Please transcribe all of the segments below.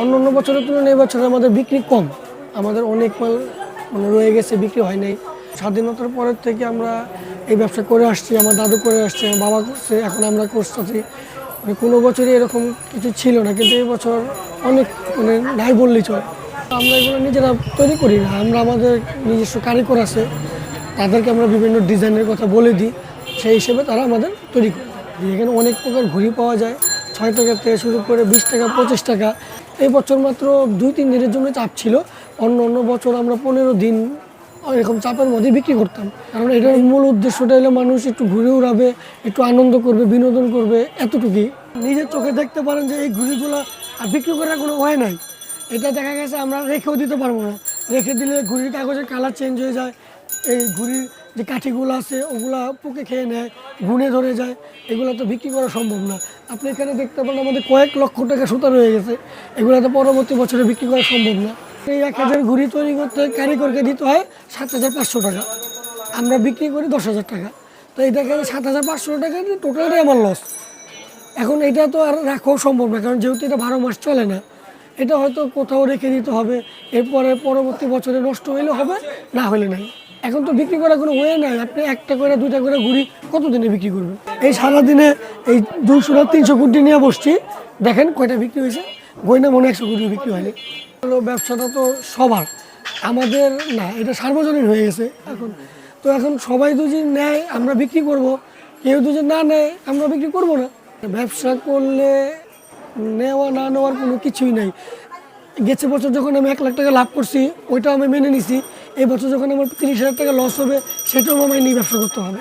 অন্য অন্য বছরের তুলনায় এই বছর আমাদের বিক্রি কম। আমাদের অনেক মাল মানে রয়ে গেছে, বিক্রি হয় নাই। স্বাধীনতার পরের থেকে আমরা এই ব্যবসা করে আসছি, আমার দাদু করে আসছে, আমার বাবা করছে, এখন আমরা করতেছি। মানে কোনো বছরই এরকম কিছু ছিল না, কিন্তু এই বছর অনেক মানে নাই বললেই চলে। আমরা এগুলো নিজেরা তৈরি করি না, আমরা আমাদের নিজস্ব কারিগর আছে, তাদেরকে আমরা বিভিন্ন ডিজাইনের কথা বলে দিই। সেই হিসেবে তারা আমাদের তৈরি করে এখানে অনেক প্রকার ঘুড়ি পাওয়া যায় ছয় টাকা থেকে শুরু করে বিশ টাকা, পঁচিশ টাকা। এই বছর মাত্র দুই, তিন দিনের জন্য চাপ ছিল। অন্য অন্য বছর আমরা পনেরো দিন এরকম চাপের মধ্যে বিক্রি করতাম। কারণ এটার মূল উদ্দেশ্যটা হলো মানুষ একটু ঘুরে উড়াবে, একটু আনন্দ করবে, বিনোদন করবে, এতটুকুই। নিজের চোখে দেখতে পারেন যে এই ঘুড়িগুলো আর বিক্রি করার কোনো ওয়ে নাই। এটা দেখা গেছে আমরা রেখেও দিতে পারব না। রেখে দিলে ঘুড়ির কাগজের কালার চেঞ্জ হয়ে যায়। এই ঘুড়ির যে কাঠিগুলো আছে, ওগুলা পোকে খেয়ে নেয়, গুনে ধরে যায়, এগুলো তো বিক্রি করা সম্ভব না। আপনি এখানে দেখতে পারেন আমাদের কয়েক লক্ষ টাকা সুতা রয়ে গেছে, এগুলো তো পরবর্তী বছরে বিক্রি করা সম্ভব না। এই এক হাজার ঘুড়ি তৈরি করতে কারিগরকে দিতে হয় সাত হাজার পাঁচশো টাকা। আমরা বিক্রি করি দশ হাজার টাকা। তো এই দেখা সাত হাজার পাঁচশো টাকা টোটালটাই আমার লস এখন এটা তো আর রাখাও সম্ভব না, কারণ যেহেতু এটা বারো মাস চলে না, এটা হয়তো কোথাও রেখে দিতে হবে, এরপরে পরবর্তী বছরে নষ্ট হইলে হবে, না হলে নাই। এখন তো বিক্রি করার কোনো ওয়ে নাই। আপনি একটা করে দুটা করে ঘুরি কত দিনে বিক্রি করবেন? এই সারাদিনে এই দুশো না তিনশো কোটি নিয়ে বসছি। দেখেন কয়টা বিক্রি হয়েছে। গয়না মনে একশো কোটি বিক্রি হয়নি। ব্যবসাটা তো সবার। আমাদের না, এটা সার্বজনীন হয়ে গেছে এখন। তো এখন সবাই তো যে নেয়, আমরা বিক্রি করব। কেউ তো যে না নেয়, আমরা বিক্রি করব না। ব্যবসা করলে নেওয়া, না নেওয়ার কোনো কিছুই নাই। গেছে বছর যখন আমি এক লাখ টাকা লাভ করছি, ওইটাও আমি মেনে নিছি। এই বছর যখন আমার তিরিশ হাজার টাকা লস হবে, সেটাও আমার নিয়ে ব্যবসা করতে হবে।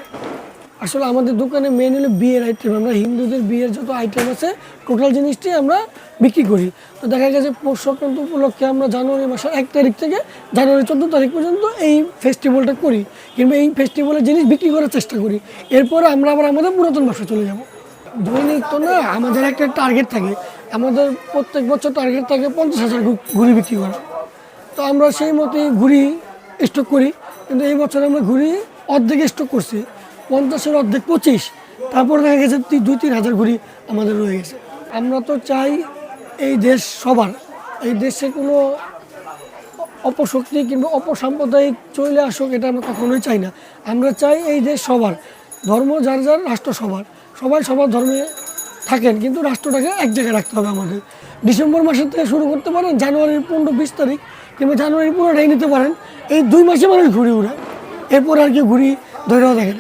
আসলে আমাদের দোকানে মেন হলো বিয়ের আইটেম আমরা হিন্দুদের বিয়ের যত আইটেম আছে টোটাল জিনিসটি আমরা বিক্রি করি। তো দেখা গেছে, পৌষ সংক্রান্ত উপলক্ষে আমরা জানুয়ারি মাসের এক তারিখ থেকে জানুয়ারি চোদ্দ তারিখ পর্যন্ত এই ফেস্টিভ্যালটা করি। কিংবা এই ফেস্টিভ্যালের জিনিস বিক্রি করার চেষ্টা করি। এরপরে আমরা আবার আমাদের পুরাতন ব্যবসা চলে যাব। দৈনিক তো না, আমাদের একটা টার্গেট থাকে। আমাদের প্রত্যেক বছর টার্গেট থাকে পঞ্চাশ হাজার ঘুড়ি বিক্রি করা। তো আমরা সেই মতোই ঘুড়ি স্টক করি, কিন্তু এই বছর আমরা ঘুরি অর্ধেক স্টক করছি, পঞ্চাশের অর্ধেক পঁচিশ, তারপর দেখা গেছে দুই, তিন হাজার ঘুরি আমাদের রয়ে গেছে। আমরা তো চাই এই দেশ সবার, এই দেশে কোনো অপশক্তি কিংবা অপসাম্প্রদায়িক চলে আসুক এটা আমরা কখনোই চাই না। আমরা চাই এই দেশ সবার, ধর্ম যার যার, রাষ্ট্র সবার, সবাই সবার ধর্মে থাকেন, কিন্তু রাষ্ট্রটাকে এক জায়গায় রাখতে হবে আমাদের ডিসেম্বর মাসের থেকে শুরু করতে পারেন, জানুয়ারির পনেরো বিশ তারিখ কিংবা জানুয়ারির পুরোটাই নিতে পারেন। এই দুই মাসে মানুষ ঘুরি উড়ায়। এরপর আর কি ঘুরি ধরেও দেখে